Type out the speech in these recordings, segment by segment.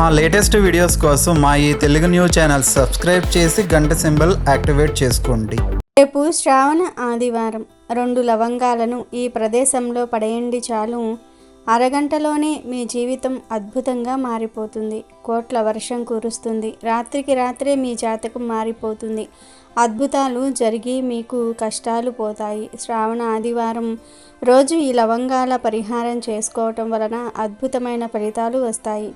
మా latest videos కోసం మా ఈ తెలుగు న్యూస్ ఛానల్ సబ్స్క్రైబ్ చేసి గంట సింబల్ యాక్టివేట్ చేసుకోండి. రేపు శ్రావణ ఆదివారం. రెండు లవంగాలను ఈ ప్రదేశంలో పడేయండి చాలు. అరగంటలోనే మీ జీవితం అద్భుతంగా మారిపోతుంది. కోట్ల వర్షం కురుస్తుంది. రాత్రికి రాత్రే మీ జాతకం మారిపోతుంది. అద్భుతాలు జరిగి మీకు కష్టాలు పోతాయి. శ్రావణ ఆదివారం రోజు ఈ లవంగాల పరిహారం చేసుకోవటం వలన అద్భుతమైన ఫలితాలు వస్తాయి.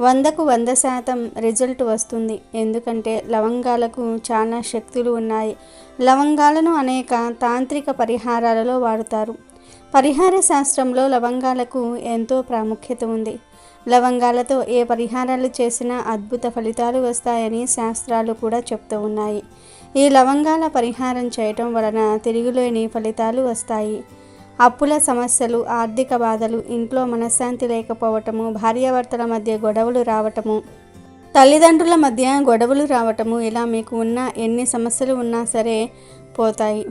వందకు వంద శాతం రిజల్ట్ వస్తుంది. ఎందుకంటే లవంగాలకు చాలా శక్తులు ఉన్నాయి. లవంగాలను అనేక తాంత్రిక పరిహారాలలో వాడుతారు. పరిహార శాస్త్రంలో లవంగాలకు ఎంతో ప్రాముఖ్యత ఉంది. లవంగాలతో ఏ పరిహారాలు చేసినా అద్భుత ఫలితాలు వస్తాయని శాస్త్రాలు కూడా చెప్తూ ఉన్నాయి. ఈ లవంగాల పరిహారం చేయటం వలన తిరుగులేని ఫలితాలు వస్తాయి. అప్పుల సమస్యలు ఆర్థిక బాధలు ఇంట్లో మనశ్శాంతి లేకపోవటము భార్యాభర్తల మధ్య గొడవలు రావటము తల్లిదండ్రుల మధ్య గొడవలు రావటము ఇలా మీకు ఉన్న ఎన్ని సమస్యలు ఉన్నా సరే పోతాయి.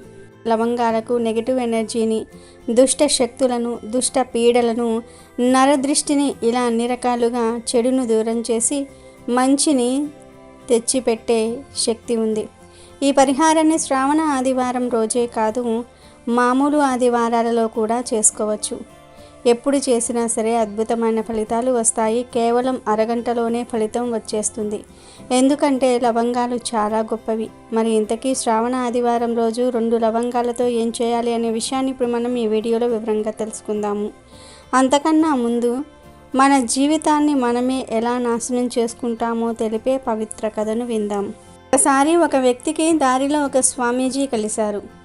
లవంగాలకు నెగిటివ్ ఎనర్జీని దుష్ట శక్తులను దుష్ట పీడలను నరదృష్టిని ఇలా అన్ని రకాలుగా చెడును దూరం చేసి మంచిని తెచ్చిపెట్టే శక్తి ఉంది. ఈ పరిహారాన్ని శ్రావణ ఆదివారం రోజే కాదు మామూలు ఆదివారాలలో కూడా చేసుకోవచ్చు. ఎప్పుడు చేసినా సరే అద్భుతమైన ఫలితాలు వస్తాయి. కేవలం అరగంటలోనే ఫలితం వచ్చేస్తుంది. ఎందుకంటే లవంగాలు చాలా గొప్పవి. మరి ఇంతకీ శ్రావణ ఆదివారం రోజు రెండు లవంగాలతో ఏం చేయాలి అనే విషయాన్ని ఇప్పుడు మనం ఈ వీడియోలో వివరంగా తెలుసుకుందాము. అంతకన్నా ముందు మన జీవితాన్ని మనమే ఎలా నాశనం చేసుకుంటామో తెలిపే పవిత్ర కథను విందాం. ఒకసారి ఒక వ్యక్తికి దారిలో ఒక స్వామీజీ కలిశారు.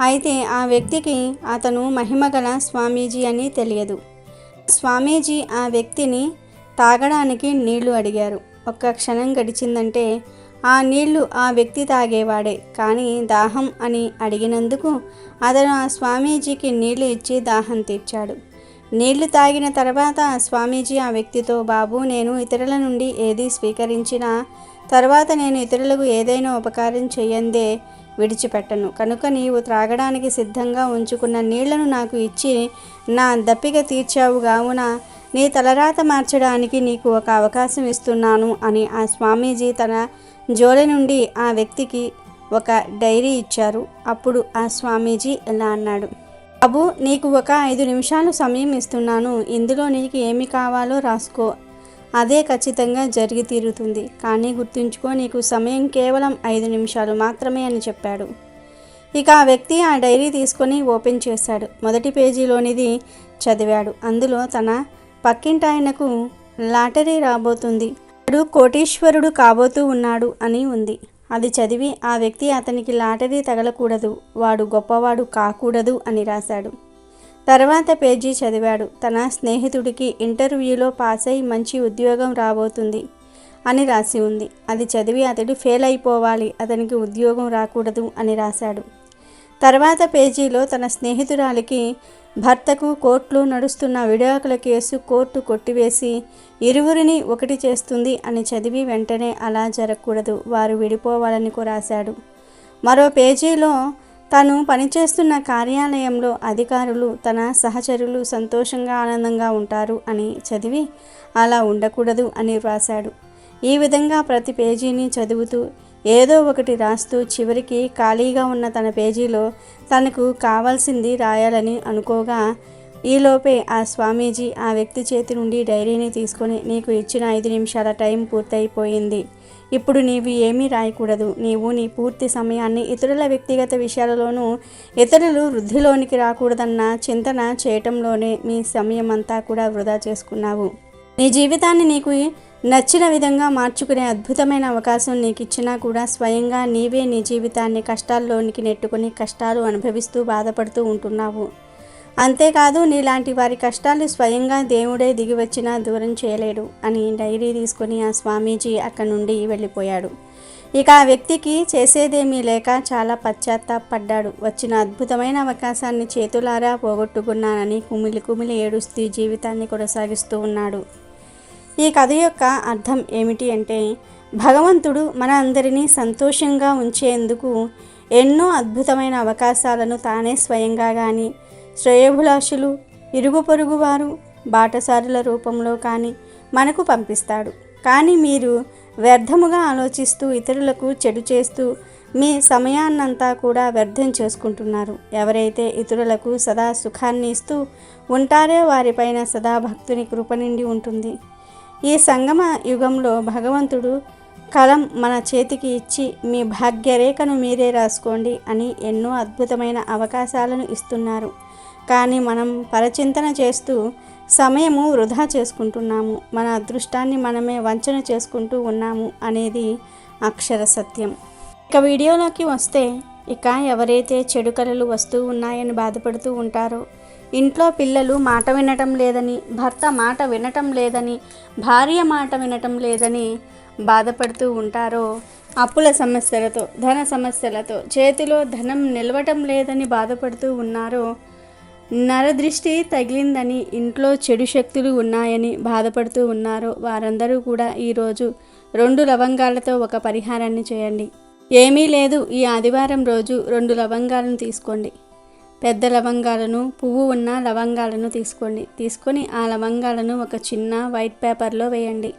అయితే ఆ వ్యక్తికి అతను మహిమగల స్వామీజీ అని తెలియదు. స్వామీజీ ఆ వ్యక్తిని తాగడానికి నీళ్ళు అడిగారు. ఒక్క క్షణం గడిచిందంటే ఆ నీళ్ళు ఆ వ్యక్తి తాగేవాడే. కానీ దాహం అని అడిగినందుకు అతను ఆ స్వామీజీకి నీళ్ళు ఇచ్చి దాహం తీర్చాడు. నీళ్ళు తాగిన తర్వాత స్వామీజీ ఆ వ్యక్తితో బాబు నేను ఇతరుల నుండి ఏది స్వీకరించినా తర్వాత నేను ఇతరులకు ఏదైనా ఉపకారం చేయందే విడిచిపెట్టను. కనుక నీవు త్రాగడానికి సిద్ధంగా ఉంచుకున్న నీళ్ళను నాకు ఇచ్చి నా దప్పిక తీర్చావు. కావున నీ తలరాత మార్చడానికి నీకు ఒక అవకాశం ఇస్తున్నాను అని ఆ స్వామీజీ తన జోలి నుండి ఆ వ్యక్తికి ఒక డైరీ ఇచ్చారు. అప్పుడు ఆ స్వామీజీ ఇలా అన్నాడు బాబు నీకు ఒక ఐదు నిమిషాలు సమయం ఇస్తున్నాను. ఇందులో నీకు ఏమి కావాలో రాసుకో. అదే ఖచ్చితంగా జరిగి తీరుతుంది. కానీ గుర్తుంచుకో నీకు సమయం కేవలం ఐదు నిమిషాలు మాత్రమే అని చెప్పాడు. ఇక ఆ వ్యక్తి ఆ డైరీ తీసుకొని ఓపెన్ చేశాడు. మొదటి పేజీలోనిది చదివాడు. అందులో తన పక్కింటాయనకు లాటరీ రాబోతుంది. వాడు కోటీశ్వరుడు కాబోతూ ఉన్నాడు అని ఉంది. అది చదివి ఆ వ్యక్తి అతనికి లాటరీ తగలకూడదు. వాడు గొప్పవాడు కాకూడదు అని రాశాడు. తర్వాత పేజీ చదివాడు. తన స్నేహితుడికి ఇంటర్వ్యూలో పాస్ అయి మంచి ఉద్యోగం రాబోతుంది అని రాసి ఉంది. అది చదివి అతడు ఫెయిల్ అయిపోవాలి. అతనికి ఉద్యోగం రాకూడదు అని రాశాడు. తర్వాత పేజీలో తన స్నేహితురాలికి భర్తకు కోర్టులో నడుస్తున్న విడాకుల కేసు కోర్టు కొట్టివేసి ఇరువురిని ఒకటి చేస్తుంది అని చదివి వెంటనే అలా జరగకూడదు. వారు విడిపోవాలని రాశాడు. మరో పేజీలో తాను పనిచేస్తున్న కార్యాలయంలో అధికారులు తన సహచరులు సంతోషంగా ఆనందంగా ఉంటారు అని చదివి అలా ఉండకూడదు అని వ్రాశాడు. ఈ విధంగా ప్రతి పేజీని చదువుతూ ఏదో ఒకటి రాస్తూ చివరికి ఖాళీగా ఉన్న తన పేజీలో తనకు కావాల్సింది రాయాలని అనుకోగా ఈలోపే ఆ స్వామీజీ ఆ వ్యక్తి చేతి నుండి డైరీని తీసుకొని నీకు ఇచ్చిన ఐదు నిమిషాల టైం పూర్తయిపోయింది. ఇప్పుడు నీవు ఏమీ రాయకూడదు. నీవు నీ పూర్తి సమయాన్ని ఇతరుల వ్యక్తిగత విషయాలలోనూ ఇతరులు వృద్ధిలోనికి రాకూడదన్న చింతన చేయటంలోనే మీ సమయం అంతా కూడా వృధా చేసుకున్నావు. నీ జీవితాన్ని నీకు నచ్చిన విధంగా మార్చుకునే అద్భుతమైన అవకాశం నీకు ఇచ్చినా కూడా స్వయంగా నీవే నీ జీవితాన్ని కష్టాల్లోనికి నెట్టుకుని కష్టాలు అనుభవిస్తూ బాధపడుతూ ఉంటున్నావు. అంతేకాదు నీలాంటి వారి కష్టాలు స్వయంగా దేవుడే దిగి వచ్చినా దూరం చేయలేడు అని డైరీ తీసుకొని ఆ స్వామీజీ అక్కడి నుండి వెళ్ళిపోయాడు. ఇక ఆ వ్యక్తికి చేసేదేమీ లేక చాలా పశ్చాత్తాపడ్డాడు. వచ్చిన అద్భుతమైన అవకాశాన్ని చేతులారా పోగొట్టుకున్నానని కుమిలి కుమిలి ఏడుస్తూ జీవితాన్ని కొనసాగిస్తూ ఉన్నాడు. ఈ కథ యొక్క అర్థం ఏమిటి అంటే భగవంతుడు మన అందరినీ సంతోషంగా ఉంచేందుకు ఎన్నో అద్భుతమైన అవకాశాలను తానే స్వయంగా కానీ శ్రేయోభిలాషులు ఇరుగు పొరుగు వారు బాటసారుల రూపంలో కానీ మనకు పంపిస్తాడు. కానీ మీరు వ్యర్థముగా ఆలోచిస్తూ ఇతరులకు చెడు చేస్తూ మీ సమయాన్నంతా కూడా వ్యర్థం చేసుకుంటున్నారు. ఎవరైతే ఇతరులకు సదా సుఖాన్ని ఇస్తూ ఉంటారో వారిపైన సదా భక్తుని కృప నిండి ఉంటుంది. ఈ సంగమ యుగంలో భగవంతుడు కలం మన చేతికి ఇచ్చి మీ భాగ్యరేఖను మీరే రాసుకోండి అని ఎన్నో అద్భుతమైన అవకాశాలను ఇస్తున్నారు. కానీ మనం పరచింతన చేస్తూ సమయము వృధా చేసుకుంటున్నాము. మన అదృష్టాన్ని మనమే వంచన చేసుకుంటూ ఉన్నాము అనేది అక్షర సత్యం. ఇక వీడియోలోకి వస్తే ఇక ఎవరైతే చెడు కళలు వస్తూ ఉన్నాయని బాధపడుతూ ఉంటారో ఇంట్లో పిల్లలు మాట వినటం లేదని భర్త మాట వినటం లేదని భార్య మాట వినటం లేదని బాధపడుతూ ఉంటారో అప్పుల సమస్యలతో ధన సమస్యలతో చేతిలో ధనం నిలవటం లేదని బాధపడుతూ ఉన్నారో నరదృష్టి తగిలిందని ఇంట్లో చెడు శక్తులు ఉన్నాయని బాధపడుతూ ఉన్నారో వారందరూ కూడా ఈరోజు రెండు లవంగాలతో ఒక పరిహారాన్ని చేయండి. ఏమీ లేదు ఈ ఆదివారం రోజు రెండు లవంగాలను తీసుకోండి. పెద్ద లవంగాలను పువ్వు ఉన్న లవంగాలను తీసుకోండి. తీసుకొని ఆ లవంగాలను ఒక చిన్న వైట్ పేపర్లో వేయండి.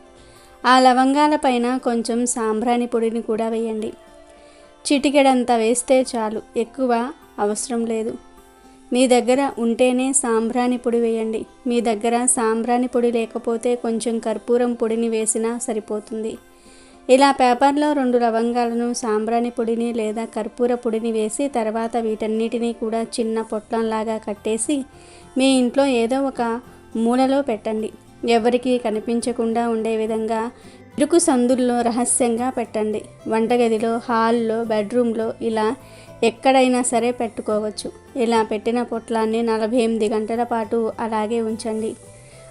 ఆ లవంగాల పైన కొంచెం సాంబ్రాణి పొడిని కూడా వేయండి. చిటికెడంత వేస్తే చాలు ఎక్కువ అవసరం లేదు. మీ దగ్గర ఉంటేనే సాంబ్రాణి పొడి వేయండి. మీ దగ్గర సాంబ్రాణి పొడి లేకపోతే కొంచెం కర్పూరం పొడిని వేసినా సరిపోతుంది. ఇలా పేపర్లో రెండు లవంగాలను సాంబ్రాణి పొడిని లేదా కర్పూర పొడిని వేసి తర్వాత వీటన్నిటినీ కూడా చిన్న పొట్లంలాగా కట్టేసి మీ ఇంట్లో ఏదో ఒక మూలలో పెట్టండి. ఎవరికీ కనిపించకుండా ఉండే విధంగా ఇరుకు సందుల్లో రహస్యంగా పెట్టండి. వంటగదిలో హాల్లో బెడ్రూమ్లో ఇలా ఎక్కడైనా సరే పెట్టుకోవచ్చు. ఇలా పెట్టిన పొట్లాన్ని నలభై ఎనిమిది గంటల పాటు అలాగే ఉంచండి.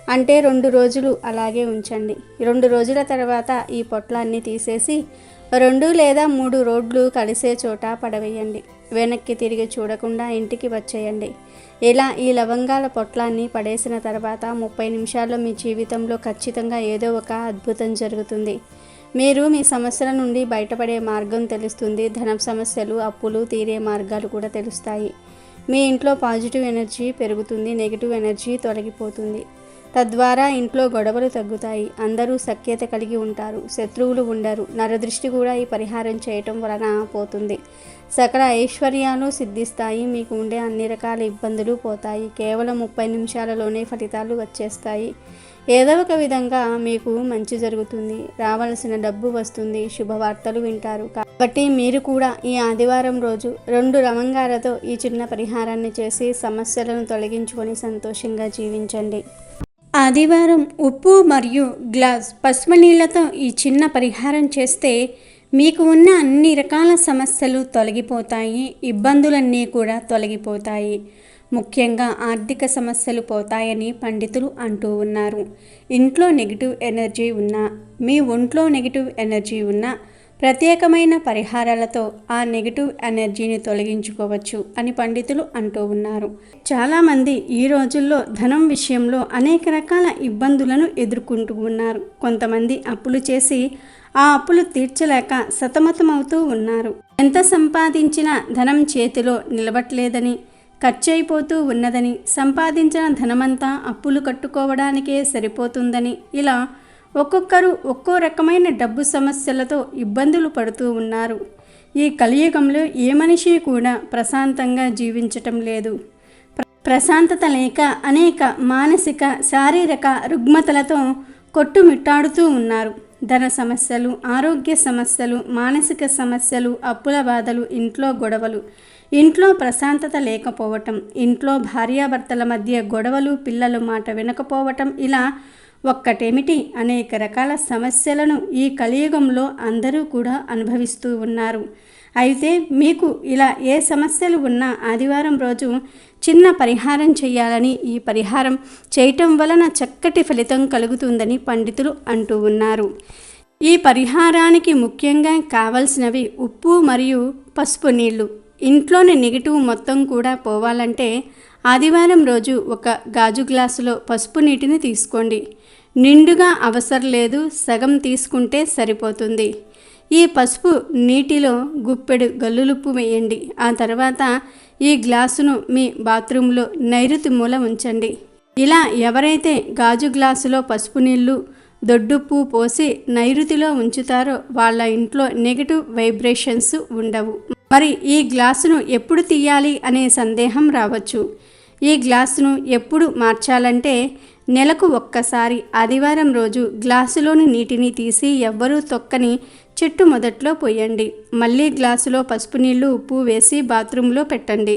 అంటే రెండు రోజులు అలాగే ఉంచండి. రెండు రోజుల తర్వాత ఈ పొట్లాన్ని తీసేసి రెండు లేదా మూడు రోడ్లు కలిసే చోట పడవేయండి. వెనక్కి తిరిగి చూడకుండా ఇంటికి వచ్చేయండి. ఇలా ఈ లవంగాల పొట్లాన్ని పడేసిన తర్వాత ముప్పై నిమిషాల్లో మీ జీవితంలో ఖచ్చితంగా ఏదో ఒక అద్భుతం జరుగుతుంది. మీరు మీ సమస్యల నుండి బయటపడే మార్గం తెలుస్తుంది. ధన సమస్యలు అప్పులు తీరే మార్గాలు కూడా తెలుస్తాయి. మీ ఇంట్లో పాజిటివ్ ఎనర్జీ పెరుగుతుంది నెగిటివ్ ఎనర్జీ తొలగిపోతుంది. తద్వారా ఇంట్లో గొడవలు తగ్గుతాయి. అందరూ సఖ్యత కలిగి ఉంటారు. శత్రువులు ఉండరు. నరదృష్టి కూడా ఈ పరిహారం చేయటం వలన పోతుంది. సకల ఐశ్వర్యాలు సిద్ధిస్తాయి. మీకు ఉండే అన్ని రకాల ఇబ్బందులు పోతాయి. కేవలం ముప్పై నిమిషాలలోనే ఫలితాలు వచ్చేస్తాయి. ఏదో ఒక విధంగా మీకు మంచి జరుగుతుంది. రావాల్సిన డబ్బు వస్తుంది. శుభవార్తలు వింటారు. కాబట్టి మీరు కూడా ఈ ఆదివారం రోజు రెండు లవంగాలతో ఈ చిన్న పరిహారాన్ని చేసి సమస్యలను తొలగించుకొని సంతోషంగా జీవించండి. ఆదివారం ఉప్పు మరియు గ్లాస్ పసుపు నీళ్ళతో ఈ చిన్న పరిహారం చేస్తే మీకు ఉన్న అన్ని రకాల సమస్యలు తొలగిపోతాయి ఇబ్బందులన్నీ కూడా తొలగిపోతాయి. ముఖ్యంగా ఆర్థిక సమస్యలు పోతాయని పండితులు అంటూ ఉన్నారు. ఇంట్లో నెగిటివ్ ఎనర్జీ ఉన్నా మీ ఒంట్లో నెగిటివ్ ఎనర్జీ ఉన్నా ప్రత్యేకమైన పరిహారాలతో ఆ నెగిటివ్ ఎనర్జీని తొలగించుకోవచ్చు అని పండితులు అంటూ ఉన్నారు. చాలామంది ఈ రోజుల్లో ధనం విషయంలో అనేక రకాల ఇబ్బందులను ఎదుర్కొంటూ ఉన్నారు. కొంతమంది అప్పులు చేసి ఆ అప్పులు తీర్చలేక సతమతమవుతూ ఉన్నారు. ఎంత సంపాదించినా ధనం చేతిలో నిలబట్లేదని ఖర్చయిపోతూ ఉన్నదని సంపాదించిన ధనమంతా అప్పులు కట్టుకోవడానికే సరిపోతుందని ఇలా ఒక్కొక్కరు ఒక్కో రకమైన డబ్బు సమస్యలతో ఇబ్బందులు పడుతూ ఉన్నారు. ఈ కలియుగంలో ఏ మనిషి కూడా ప్రశాంతంగా జీవించటం లేదు. ప్రశాంతత లేక అనేక మానసిక శారీరక రుగ్మతలతో కొట్టుమిట్టాడుతూ ఉన్నారు. ధన సమస్యలు ఆరోగ్య సమస్యలు మానసిక సమస్యలు అప్పుల బాధలు ఇంట్లో గొడవలు. ఇంట్లో ప్రశాంతత లేకపోవటం ఇంట్లో భార్యాభర్తల మధ్య గొడవలు పిల్లలు మాట వినకపోవటం ఇలా ఒక్కటేమిటి? అనేక రకాల సమస్యలను ఈ కలియుగంలో అందరూ కూడా అనుభవిస్తూ ఉన్నారు. అయితే మీకు ఇలా ఏ సమస్యలు ఉన్నా ఆదివారం రోజు చిన్న పరిహారం చేయాలని ఈ పరిహారం చేయటం వలన చక్కటి ఫలితం కలుగుతుందని పండితులు అంటూ ఉన్నారు. ఈ పరిహారానికి ముఖ్యంగా కావలసినవి ఉప్పు మరియు పసుపు నీళ్ళు. ఇంట్లోని నెగిటివ్ మొత్తం కూడా పోవాలంటే ఆదివారం రోజు ఒక గాజు గ్లాసులో పసుపు నీటిని తీసుకోండి. నిండుగా అవసరం లేదు సగం తీసుకుంటే సరిపోతుంది. ఈ పసుపు నీటిలో గుప్పెడు గల్లులుప్పు వేయండి. ఆ తర్వాత ఈ గ్లాసును మీ బాత్రూంలో నైరుతి మూల ఉంచండి. ఇలా ఎవరైతే గాజు గ్లాసులో పసుపు నీళ్ళు దొడ్డుప్పు పోసి నైరుతిలో ఉంచుతారో వాళ్ళ ఇంట్లో నెగిటివ్ వైబ్రేషన్స్ ఉండవు. మరి ఈ గ్లాసును ఎప్పుడు తీయాలి అనే సందేహం రావచ్చు. ఈ గ్లాసును ఎప్పుడు మార్చాలంటే నెలకు ఒక్కసారి ఆదివారం రోజు గ్లాసులోని నీటిని తీసి ఎవ్వరూ తొక్కని చెట్టు మొదట్లో పోయండి. మళ్ళీ గ్లాసులో పసుపు నీళ్ళు ఉప్పు వేసి బాత్రూంలో పెట్టండి.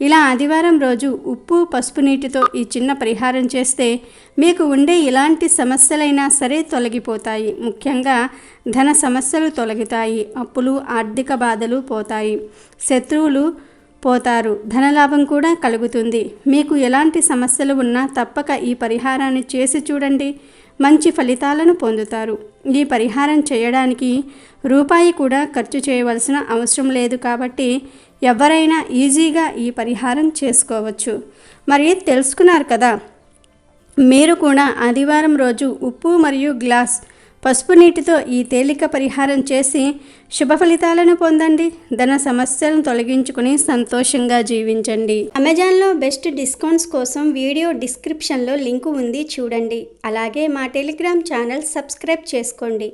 ఇలా ఆదివారం రోజు ఉప్పు పసుపు నీటితో ఈ చిన్న పరిహారం చేస్తే మీకు ఉండే ఇలాంటి సమస్యలైనా సరే తొలగిపోతాయి. ముఖ్యంగా ధన సమస్యలు తొలగుతాయి. అప్పులు ఆర్థిక బాధలు పోతాయి. శత్రువులు పోతారు. ధనలాభం కూడా కలుగుతుంది. మీకు ఎలాంటి సమస్యలు ఉన్నా తప్పక ఈ పరిహారాన్ని చేసి చూడండి. మంచి ఫలితాలను పొందుతారు. ఈ పరిహారం చేయడానికి రూపాయి కూడా ఖర్చు చేయవలసిన అవసరం లేదు కాబట్టి ఎవరైనా ఈజీగా ఈ పరిహారం చేసుకోవచ్చు. మరి తెలుసుకున్నారు కదా? మీరు కూడా ఆదివారం రోజు ఉప్పు మరియు గ్లాస్ పసుపు నీటితో ఈ తేలిక పరిహారం చేసి శుభ ఫలితాలను పొందండి. ధన సమస్యలను తొలగించుకుని సంతోషంగా జీవించండి. అమెజాన్లో బెస్ట్ డిస్కౌంట్స్ కోసం వీడియో డిస్క్రిప్షన్లో లింకు ఉంది చూడండి. అలాగే మా టెలిగ్రామ్ ఛానల్ సబ్స్క్రైబ్ చేసుకోండి.